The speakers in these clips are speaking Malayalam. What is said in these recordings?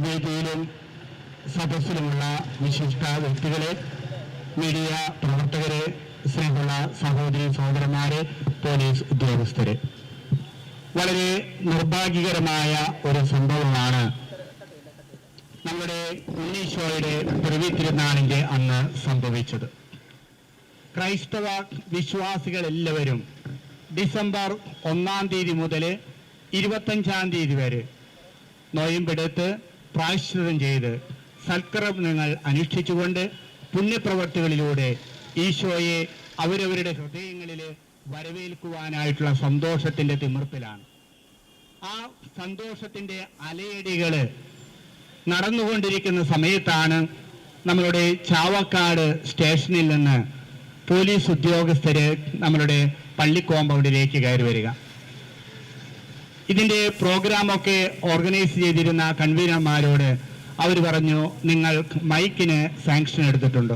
വേദിയിലും സദസ്സിലുമുള്ള വിശിഷ്ട വ്യക്തികളെ മീഡിയ പ്രവർത്തകരെ സ്നേഹമുള്ള സഹോദരി സഹോദരന്മാരെ പോലീസ് ഉദ്യോഗസ്ഥരെ. വളരെ നിർഭാഗ്യകരമായ ഒരു സംഭവമാണ് നമ്മുടെ ഉണ്ണീശോയുടെ പിറവി തിരുനാളിന്റെ അന്ന് സംഭവിച്ചത്. ക്രൈസ്തവ വിശ്വാസികൾ എല്ലാവരും ഡിസംബർ ഒന്നാം തീയതി മുതൽ ഇരുപത്തഞ്ചാം തീയതി വരെ നോയമ്പെടുത്ത് പ്രായശ്ചിതം ചെയ്ത് സൽക്കർമ്മങ്ങൾ അനുഷ്ഠിച്ചുകൊണ്ട് പുണ്യപ്രവർത്തികളിലൂടെ ഈശോയെ അവരവരുടെ ഹൃദയങ്ങളിൽ വരവേൽക്കുവാനായിട്ടുള്ള സന്തോഷത്തിന്റെ തിമിർപ്പിലാണ്. ആ സന്തോഷത്തിന്റെ അലയടികൾ നടന്നുകൊണ്ടിരിക്കുന്ന സമയത്താണ് നമ്മളുടെ ചാവക്കാട് സ്റ്റേഷനിൽ നിന്ന് പോലീസ് ഉദ്യോഗസ്ഥര് നമ്മളുടെ പള്ളി കോമ്പൗണ്ടിലേക്ക് കയറി വരിക. ഇതിന്റെ പ്രോഗ്രാമൊക്കെ ഓർഗനൈസ് ചെയ്തിരുന്ന കൺവീനർമാരോട് അവർ പറഞ്ഞു നിങ്ങൾ മൈക്കിന് സാങ്ഷൻ എടുത്തിട്ടുണ്ട്.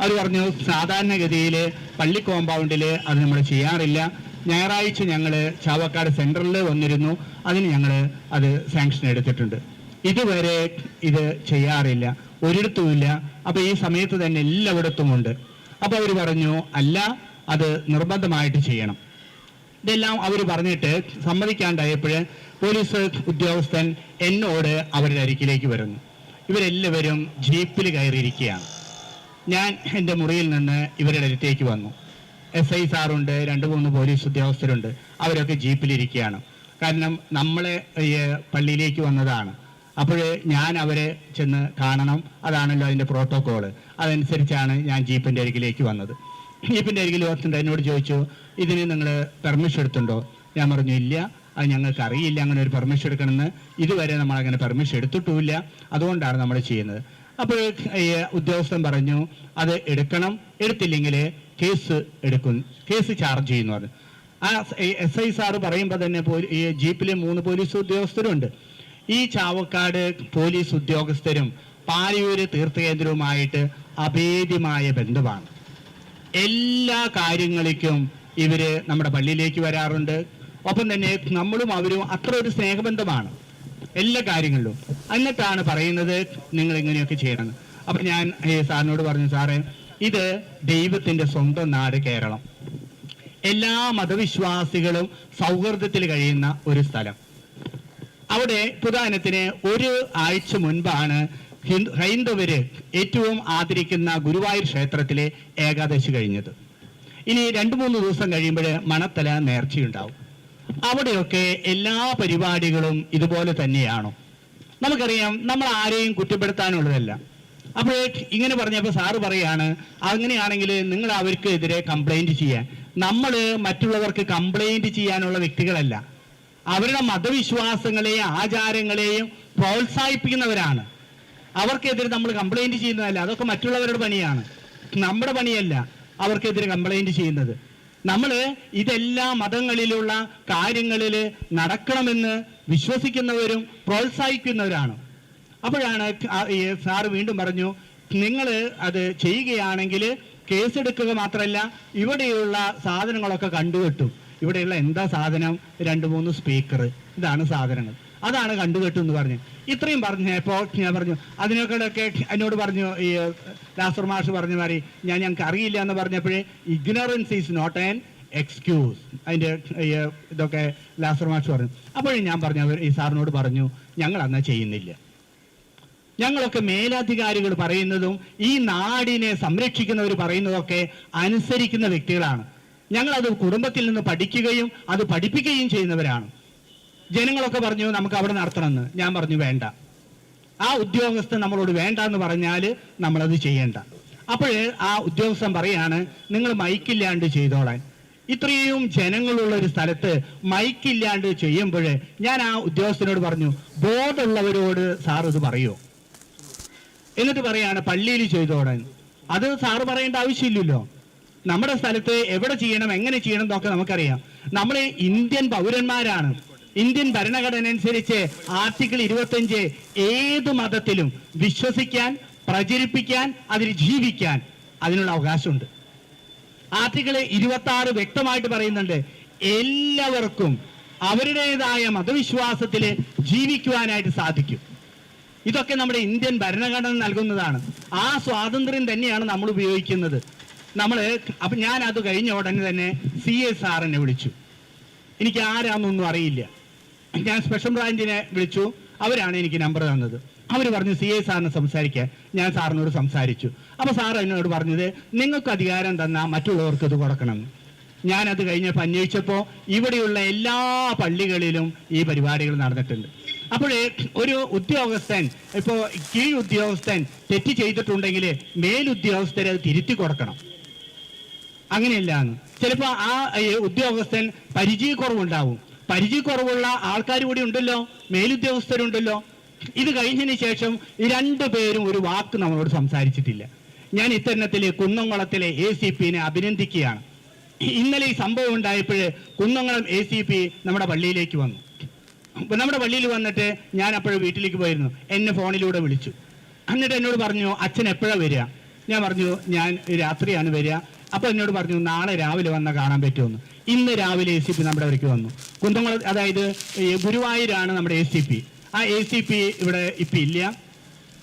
അവർ പറഞ്ഞു സാധാരണഗതിയിൽ പള്ളി കോമ്പൗണ്ടിൽ അത് നമ്മൾ ചെയ്യാറില്ല. ഞായറാഴ്ച ഞങ്ങൾ ചാവക്കാട് സെൻട്രലിൽ വന്നിരുന്നു. അതിന് ഞങ്ങൾ അത് സാങ്ഷൻ എടുത്തിട്ടുണ്ട്. ഇതുവരെ ഇത് ചെയ്യാറില്ല. ഒരിടത്തുമില്ല. അപ്പോൾ ഈ സമയത്ത് തന്നെ എല്ലായിടത്തും ഉണ്ട് അപ്പൊ അവർ പറഞ്ഞു അല്ല അത് നിർബന്ധമായിട്ട് ചെയ്യണം. ഇതെല്ലാം അവർ പറഞ്ഞിട്ട് സമ്മതിക്കാണ്ടായപ്പോൾ പോലീസ് ഉദ്യോഗസ്ഥൻ എന്നോട് അവരുടെ അരികിലേക്ക് വരുന്നു. ഇവരെല്ലാവരും ജീപ്പിൽ കയറിയിരിക്കുകയാണ്. ഞാൻ എന്റെ മുറിയിൽ നിന്ന് ഇവരുടെ അടുത്തേക്ക് വന്നു. എസ് ഐ സാറുണ്ട് രണ്ട് മൂന്ന് പോലീസ് ഉദ്യോഗസ്ഥരുണ്ട്. അവരൊക്കെ ജീപ്പിലിരിക്കുകയാണ്. കാരണം നമ്മളെ പള്ളിയിലേക്ക് വന്നതാണ്. അപ്പോൾ ഞാൻ അവരെ ചെന്ന് കാണണം. അതാണല്ലോ അതിന്റെ പ്രോട്ടോക്കോൾ. അതനുസരിച്ചാണ് ഞാൻ ജീപ്പിന്റെ അരികിലേക്ക് വന്നത്. ജീപ്പിന്റെ അരികിൽ വന്നിട്ട് എന്നോട് ചോദിച്ചു ഇതിന് നിങ്ങൾ പെർമിഷൻ എടുത്തുണ്ടോ ഞാൻ പറഞ്ഞു ഇല്ല. അത് ഞങ്ങൾക്ക് അറിയില്ല. അങ്ങനെ ഒരു പെർമിഷൻ എടുക്കണമെന്ന്. ഇതുവരെ നമ്മൾ അങ്ങനെ പെർമിഷൻ എടുത്തിട്ടുമില്ല. അതുകൊണ്ടാണ് നമ്മൾ ചെയ്യുന്നത്. അപ്പോൾ ഉദ്യോഗസ്ഥൻ പറഞ്ഞു അത് എടുക്കണം. എടുത്തില്ലെങ്കിൽ കേസ് എടുക്കും. കേസ് ചാർജ് ചെയ്യുന്നു പറഞ്ഞു. ആ എസ് ഐ സാറ് പറയുമ്പോൾ തന്നെ ഈ ജീപ്പിലെ മൂന്ന് പോലീസ് ഉദ്യോഗസ്ഥരുണ്ട്. ഈ ചാവക്കാട് പോലീസ് ഉദ്യോഗസ്ഥരും പാലിയൂര് തീർത്ഥകേന്ദ്രവുമായിട്ട് അഭേദ്യമായ ബന്ധമാണ്. എല്ലാ കാര്യങ്ങളിലേക്കും ഇവർ നമ്മുടെ പള്ളിയിലേക്ക് വരാറുണ്ട്. ഒപ്പം തന്നെ നമ്മളും അവരും അത്ര ഒരു സ്നേഹബന്ധമാണ് എല്ലാ കാര്യങ്ങളിലും. എന്നിട്ടാണ് പറയുന്നത് നിങ്ങൾ ഇങ്ങനെയൊക്കെ ചെയ്യണം. അപ്പൊ ഞാൻ സാറിനോട് പറഞ്ഞു സാറേ ഇത് ദൈവത്തിന്റെ സ്വന്തം നാട് കേരളം. എല്ലാ മതവിശ്വാസികളും സൗഹൃദത്തിൽ കഴിയുന്ന ഒരു സ്ഥലം. അവിടെ ഉദാഹരണത്തിന് ഒരു ആഴ്ച മുൻപാണ് ഹിന്ദു ഹൈന്ദവര് ഏറ്റവും ആദരിക്കുന്ന ഗുരുവായൂർ ക്ഷേത്രത്തിലെ ഏകാദശി കഴിഞ്ഞത്. ഇനി രണ്ടു മൂന്ന് ദിവസം കഴിയുമ്പോൾ മണത്തല നേർച്ചയുണ്ടാവും. അവിടെയൊക്കെ എല്ലാ പരിപാടികളും ഇതുപോലെ തന്നെയാണോ? നമുക്കറിയാം നമ്മൾ ആരെയും കുറ്റപ്പെടുത്താനുള്ളതല്ല. അപ്പോൾ ഇങ്ങനെ പറഞ്ഞപ്പോൾ സാറ് പറയാണ് അങ്ങനെയാണെങ്കിൽ നിങ്ങൾ അവർക്ക് എതിരെ കംപ്ലൈന്റ് ചെയ്യാൻ. നമ്മൾ മറ്റുള്ളവർക്ക് കംപ്ലൈന്റ് ചെയ്യാനുള്ള വ്യക്തികളല്ല. അവരുടെ മതവിശ്വാസങ്ങളെയും ആചാരങ്ങളെയും പ്രോത്സാഹിപ്പിക്കുന്നവരാണ്. അവർക്കെതിരെ നമ്മൾ കംപ്ലൈന്റ് ചെയ്യുന്നതല്ല അതൊക്കെ മറ്റുള്ളവരുടെ പണിയാണ്. നമ്മുടെ പണിയല്ല അവർക്കെതിരെ കംപ്ലൈന്റ് ചെയ്യുന്നത്. നമ്മൾ ഇതെല്ലാ മതങ്ങളിലുള്ള കാര്യങ്ങളിൽ നടക്കണമെന്ന് വിശ്വസിക്കുന്നവരും പ്രോത്സാഹിക്കുന്നവരാണ്. അപ്പോഴാണ് സാറ് വീണ്ടും പറഞ്ഞു നിങ്ങൾ അത് ചെയ്യുകയാണെങ്കിൽ കേസെടുക്കുക മാത്രമല്ല ഇവിടെയുള്ള സാധനങ്ങളൊക്കെ കണ്ടുകെട്ടും. ഇവിടെയുള്ള എന്താ സാധനം? രണ്ട് മൂന്ന് സ്പീക്കർ ഇതാണ് സാധനങ്ങൾ. അതാണ് കണ്ടുകെട്ടു എന്ന് പറഞ്ഞു. ഇത്രയും പറഞ്ഞപ്പോൾ ഞാൻ പറഞ്ഞു അതിനൊക്കെ എന്നോട് പറഞ്ഞു ഈ ലാസർ മാഷ് പറഞ്ഞ മാതിരി ഞാൻ ഞങ്ങൾക്ക് അറിയില്ല എന്ന് പറഞ്ഞപ്പോഴേ ignorance is not an excuse അതിന്റെ ഇതൊക്കെ ലാസർ മാഷ് പറഞ്ഞു. അപ്പോഴും ഞാൻ പറഞ്ഞു ഈ സാറിനോട് പറഞ്ഞു ഞങ്ങൾ അന്ന് ചെയ്യുന്നില്ല. ഞങ്ങളൊക്കെ മേലധികാരികൾ പറയുന്നതും ഈ നാടിനെ സംരക്ഷിക്കുന്നവർ പറയുന്നതൊക്കെ അനുസരിക്കുന്ന വ്യക്തികളാണ്. ഞങ്ങളത് കുടുംബത്തിൽ നിന്ന് പഠിക്കുകയും അത് പഠിപ്പിക്കുകയും ചെയ്യുന്നവരാണ്. ജനങ്ങളൊക്കെ പറഞ്ഞു നമുക്ക് അവിടെ നടത്തണമെന്ന്. ഞാൻ പറഞ്ഞു വേണ്ട. ആ ഉദ്യോഗസ്ഥൻ നമ്മളോട് വേണ്ട എന്ന് പറഞ്ഞാൽ നമ്മളത് ചെയ്യേണ്ട. അപ്പോൾ ആ ഉദ്യോഗസ്ഥൻ പറയാണ് നിങ്ങൾ മൈക്കില്ലാണ്ട് ചെയ്തോളാൻ. ഇത്രയും ജനങ്ങളുള്ള ഒരു സ്ഥലത്ത് മൈക്കില്ലാണ്ട് ചെയ്യുമ്പോൾ ഞാൻ ആ ഉദ്യോഗസ്ഥനോട് പറഞ്ഞു ബോധമുള്ളവരോട് സാർ ഇത് പറയോ? എന്നിട്ട് പറയാണ് പള്ളിയിൽ ചെയ്തോടാൻ അത് സാറ് പറയേണ്ട ആവശ്യമില്ലല്ലോ. നമ്മുടെ സ്ഥലത്ത് എവിടെ ചെയ്യണം എങ്ങനെ ചെയ്യണം എന്നൊക്കെ നമുക്കറിയാം. നമ്മൾ ഇന്ത്യൻ പൗരന്മാരാണ്. ഇന്ത്യൻ ഭരണഘടന അനുസരിച്ച് ആർട്ടിക്കിൾ ഇരുപത്തഞ്ച് ഏത് മതത്തിലും വിശ്വസിക്കാൻ പ്രചരിപ്പിക്കാൻ അതിൽ ജീവിക്കാൻ അതിനുള്ള അവകാശമുണ്ട്. ആർട്ടിക്കിൾ ഇരുപത്തി ആറ് വ്യക്തമായിട്ട് പറയുന്നുണ്ട് എല്ലാവർക്കും അവരുടേതായ മതവിശ്വാസത്തിൽ ജീവിക്കുവാനായിട്ട് സാധിക്കും. ഇതൊക്കെ നമ്മുടെ ഇന്ത്യൻ ഭരണഘടന നൽകുന്നതാണ്. ആ സ്വാതന്ത്ര്യം തന്നെയാണ് നമ്മൾ ഉപയോഗിക്കുന്നത്. നമ്മൾ അപ്പം ഞാൻ അത് കഴിഞ്ഞ ഉടനെ തന്നെ സി എസ് ആറിനെ വിളിച്ചു. എനിക്ക് ആരാന്നൊന്നും അറിയില്ല. ഞാൻ സ്പെഷ്യൽ ബ്രാഞ്ചിനെ വിളിച്ചു. അവരാണ് എനിക്ക് നമ്പർ തന്നത്. അവർ പറഞ്ഞു സി. ഐ സാറിന് സംസാരിക്കാൻ. ഞാൻ സാറിനോട് സംസാരിച്ചു. അപ്പോൾ സാർ എന്നോട് പറഞ്ഞത് നിങ്ങൾക്ക് അധികാരം തന്നാൽ മറ്റുള്ളവർക്ക് ഇത് കൊടുക്കണം. ഞാനത് കഴിഞ്ഞപ്പോൾ അന്വേഷിച്ചപ്പോൾ ഇവിടെയുള്ള എല്ലാ പള്ളികളിലും ഈ പരിപാടികൾ നടന്നിട്ടുണ്ട്. അപ്പോഴേ ഒരു ഉദ്യോഗസ്ഥൻ ഇപ്പോൾ കീഴ് ഉദ്യോഗസ്ഥൻ തെറ്റ് ചെയ്തിട്ടുണ്ടെങ്കിൽ മേലുദ്യോഗസ്ഥരെ അത് തിരുത്തി കൊടുക്കണം. അങ്ങനെയല്ല. എന്ന് ചിലപ്പോൾ ആ ഉദ്യോഗസ്ഥൻ പരിചയക്കുറവുണ്ടാവും. പരിചയക്കുറവുള്ള ആൾക്കാർ കൂടി ഉണ്ടല്ലോ മേലുദ്യോഗസ്ഥരുണ്ടല്ലോ. ഇത് കഴിഞ്ഞതിന് ശേഷം രണ്ടു പേരും ഒരു വാക്ക് നമ്മളോട് സംസാരിച്ചിട്ടില്ല. ഞാൻ ഇത്തരണത്തിലെ കുന്നംകുളത്തിലെ എ സി പിനെ അഭിനന്ദിക്കുകയാണ്. ഇന്നലെ ഈ സംഭവം ഉണ്ടായപ്പോൾ കുന്നംകുളം എ സി പി നമ്മുടെ പള്ളിയിലേക്ക് വന്നു. നമ്മുടെ പള്ളിയിൽ വന്നിട്ട് ഞാൻ അപ്പോഴും വീട്ടിലേക്ക് പോയിരുന്നു. എന്നെ ഫോണിലൂടെ വിളിച്ചു. എന്നിട്ട് എന്നോട് പറഞ്ഞു അച്ഛൻ എപ്പോഴാണ് വരിക? ഞാൻ പറഞ്ഞു ഞാൻ രാത്രിയാണ് വരിക. അപ്പൊ എന്നോട് പറഞ്ഞു നാളെ രാവിലെ വന്നാൽ കാണാൻ പറ്റുമെന്ന്. ഇന്ന് രാവിലെ എ സി പി നമ്മുടെ അവർക്ക് വന്നു. കുന്തങ്ങൾ അതായത് ഗുരുവായൂരാണ് നമ്മുടെ എ സി പി ആ എ സി പി ഇവിടെ ഇപ്പം ഇല്ല.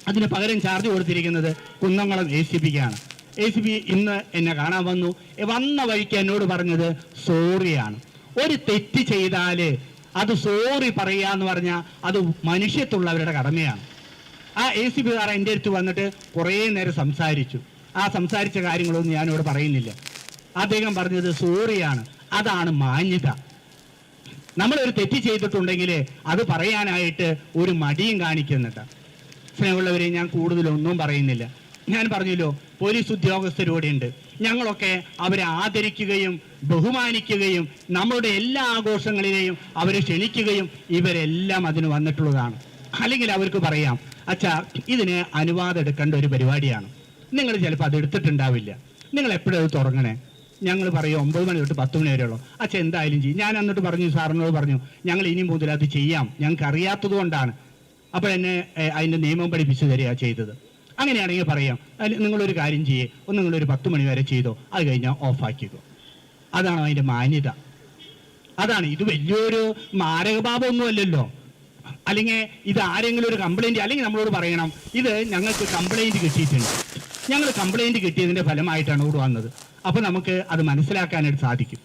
അതിന് പകരം ചാർജ് കൊടുത്തിരിക്കുന്നത് കുന്നംകുളം എ സി പിക്കാണ് എ സി പി ഇന്ന് എന്നെ കാണാൻ വന്നു. വന്ന വഴിക്ക് എന്നോട് പറഞ്ഞത് സോറിയാണ്. ഒരു തെറ്റ് ചെയ്താൽ അത് സോറി പറയുക എന്ന് പറഞ്ഞാൽ അത് മനുഷ്യത്തുള്ളവരുടെ കടമയാണ്. ആ എ സി പിതാറ എന്റെ അടുത്ത് വന്നിട്ട് കുറേ നേരം സംസാരിച്ചു. ആ സംസാരിച്ച കാര്യങ്ങളൊന്നും ഞാനിവിടെ പറയുന്നില്ല. അദ്ദേഹം പറഞ്ഞത് സോറിയാണ്. അതാണ് മാന്യത. നമ്മളൊരു തെറ്റ് ചെയ്തിട്ടുണ്ടെങ്കിൽ അത് പറയാനായിട്ട് ഒരു മടിയും കാണിക്കുന്നുണ്ട് സ്നേഹമുള്ളവരെ ഞാൻ കൂടുതലൊന്നും പറയുന്നില്ല. ഞാൻ പറഞ്ഞല്ലോ പോലീസ് ഉദ്യോഗസ്ഥരോടെയുണ്ട് ഞങ്ങളൊക്കെ അവരെ ആദരിക്കുകയും ബഹുമാനിക്കുകയും നമ്മളുടെ എല്ലാ ആഘോഷങ്ങളിലെയും അവരെ ക്ഷണിക്കുകയും ഇവരെല്ലാം അതിന് വന്നിട്ടുള്ളതാണ്. അല്ലെങ്കിൽ അവർക്ക് പറയാം അച്ഛാ ഇതിന് അനുവാദം എടുക്കേണ്ട ഒരു പരിപാടിയാണ്. നിങ്ങൾ ചിലപ്പോൾ അത് എടുത്തിട്ടുണ്ടാവില്ല. നിങ്ങൾ എപ്പോഴും അത് തുടങ്ങണേ? ഞങ്ങൾ പറയും ഒമ്പത് മണി തൊട്ട് പത്ത് മണി വരെയുള്ളൂ അച്ഛൻ എന്തായാലും ചെയ്യും. ഞാൻ എന്നിട്ട് പറഞ്ഞു സാറിനോട് പറഞ്ഞു ഞങ്ങൾ ഇനി മുതൽ അത് ചെയ്യാം. ഞങ്ങൾക്ക് അറിയാത്തത് കൊണ്ടാണ്. അപ്പോൾ എന്നെ അതിന്റെ നിയമം പഠിപ്പിച്ചു തരിക ചെയ്തത്. അങ്ങനെയാണെങ്കിൽ പറയാം നിങ്ങളൊരു കാര്യം ചെയ്യേ. ഒന്ന് നിങ്ങളൊരു പത്ത് മണി വരെ ചെയ്തോ. അത് കഴിഞ്ഞാൽ ഓഫാക്കിക്കോ. അതാണ് അതിന്റെ മാന്യത. അതാണ് ഇത് വലിയൊരു മാരകപാപമൊന്നും അല്ലല്ലോ അല്ലെങ്കിൽ ഇത് ആരെങ്കിലും ഒരു കംപ്ലൈന്റ് അല്ലെങ്കിൽ നമ്മളോട് പറയണം ഇത് ഞങ്ങൾക്ക് കംപ്ലൈന്റ് കിട്ടിയിട്ടുണ്ട്. ഞങ്ങൾ കംപ്ലൈന്റ് കിട്ടിയതിന്റെ ഫലമായിട്ടാണ് ഇവിടെ വന്നത്. അപ്പോൾ നമുക്ക് അത് മനസ്സിലാക്കാനായിട്ട് സാധിക്കും.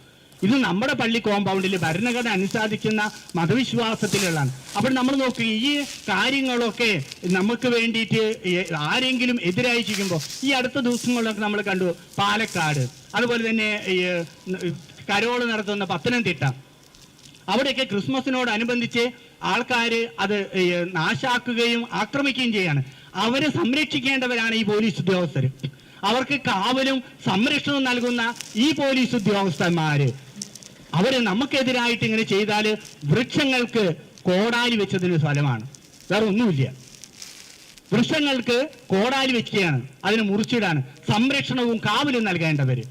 ഇത് നമ്മുടെ പള്ളി കോമ്പൗണ്ടിൽ ഭരണഘടന അനുസാദിക്കുന്ന മതവിശ്വാസത്തിലുള്ളതാണ്. അപ്പോൾ നമ്മൾ നോക്കുക ഈ കാര്യങ്ങളൊക്കെ നമുക്ക് വേണ്ടിയിട്ട് ആരെങ്കിലും എതിരായി ചെയ്യുമ്പോൾ ഈ അടുത്ത ദിവസങ്ങളിലൊക്കെ നമ്മൾ കണ്ടു പാലക്കാട് അതുപോലെ തന്നെ കരോൾ നടത്തുന്ന പത്തനംതിട്ട അവിടെയൊക്കെ ക്രിസ്മസിനോടനുബന്ധിച്ച് ആൾക്കാർ അത് നാശാക്കുകയും ആക്രമിക്കുകയും ചെയ്യാണ്. അവരെ സംരക്ഷിക്കേണ്ടവരാണ് ഈ പോലീസ് ഉദ്യോഗസ്ഥർ അവർക്ക് കാവലും സംരക്ഷണവും നൽകുന്ന ഈ പോലീസ് ഉദ്യോഗസ്ഥന്മാര്. അവർ നമുക്കെതിരായിട്ട് ഇങ്ങനെ ചെയ്താൽ വൃക്ഷങ്ങൾക്ക് കോടാലി വെച്ചതിന് ഫലമാണ്. വേറെ ഒന്നുമില്ല. വൃക്ഷങ്ങൾക്ക് കോടാലി വെക്കുകയാണ് അതിന് മുറിച്ചിടാണ്. സംരക്ഷണവും കാവലും നൽകേണ്ടവര്.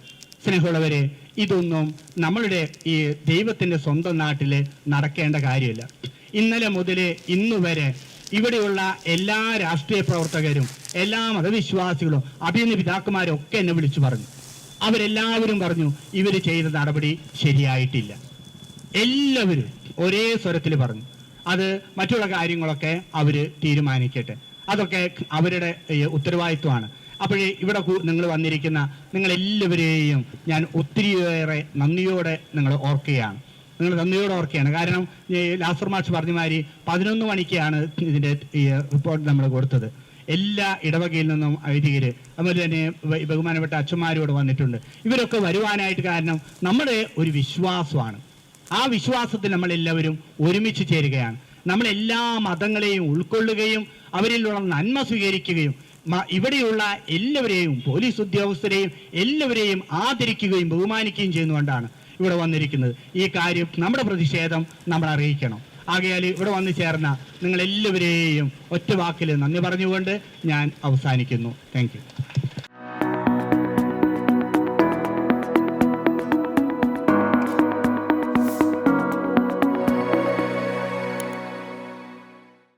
സ്നേഹമുള്ളവരെ ഇതൊന്നും നമ്മളുടെ ഈ ദൈവത്തിന്റെ സ്വന്തം നാട്ടിൽ നടക്കേണ്ട കാര്യമില്ല. ഇന്നലെ മുതൽ ഇന്നു വരെ ഇവിടെയുള്ള എല്ലാ രാഷ്ട്രീയ പ്രവർത്തകരും എല്ലാ മതവിശ്വാസികളും അഭിനന്ദ പിതാക്കന്മാരും ഒക്കെ എന്നെ വിളിച്ചു പറഞ്ഞു. അവരെല്ലാവരും പറഞ്ഞു ഇവർ ചെയ്ത നടപടി ശരിയായിട്ടില്ല. എല്ലാവരും ഒരേ സ്വരത്തിൽ പറഞ്ഞു. അത് മറ്റുള്ള കാര്യങ്ങളൊക്കെ അവർ തീരുമാനിക്കട്ടെ. അതൊക്കെ അവരുടെ ഉത്തരവാദിത്വമാണ്. അപ്പോഴേ ഇവിടെ നിങ്ങൾ വന്നിരിക്കുന്ന നിങ്ങളെല്ലാവരെയും ഞാൻ ഒത്തിരിയേറെ നന്ദിയോടെ നിങ്ങൾ ഓർക്കുകയാണ്. നിങ്ങൾ നന്ദിയോടെ ഓർക്കുകയാണ്. കാരണം ലാസർ മാഷ് പറഞ്ഞ മാതിരി പതിനൊന്ന് മണിക്കാണ് ഇതിന്റെ റിപ്പോർട്ട് നമ്മൾ കൊടുത്തത്. എല്ലാ ഇടവകയിൽ നിന്നും വൈദികർ അതുപോലെ തന്നെ ബഹുമാനപ്പെട്ട അച്ഛന്മാരോട് വന്നിട്ടുണ്ട്. ഇവരൊക്കെ വരുവാനായിട്ട് കാരണം നമ്മുടെ ഒരു വിശ്വാസമാണ്. ആ വിശ്വാസത്തിൽ നമ്മളെല്ലാവരും ഒരുമിച്ച് ചേരുകയാണ്. നമ്മളെല്ലാ മതങ്ങളെയും ഉൾക്കൊള്ളുകയും അവരിലുള്ള നന്മ സ്വീകരിക്കുകയും ഇവിടെയുള്ള എല്ലാവരെയും പോലീസ് ഉദ്യോഗസ്ഥരെയും എല്ലാവരെയും ആദരിക്കുകയും ബഹുമാനിക്കുകയും ചെയ്യുന്നുകൊണ്ടാണ് ഇവിടെ വന്നിരിക്കുന്നത്. ഈ കാര്യം നമ്മുടെ പ്രതിഷേധം നമ്മൾ അറിയിക്കണം. ആകയാൽ ഇവിടെ വന്നു ചേർന്ന നിങ്ങളെല്ലാവരെയും ഒറ്റ വാക്കിൽ നന്ദി പറഞ്ഞുകൊണ്ട് ഞാൻ അവസാനിക്കുന്നു. താങ്ക്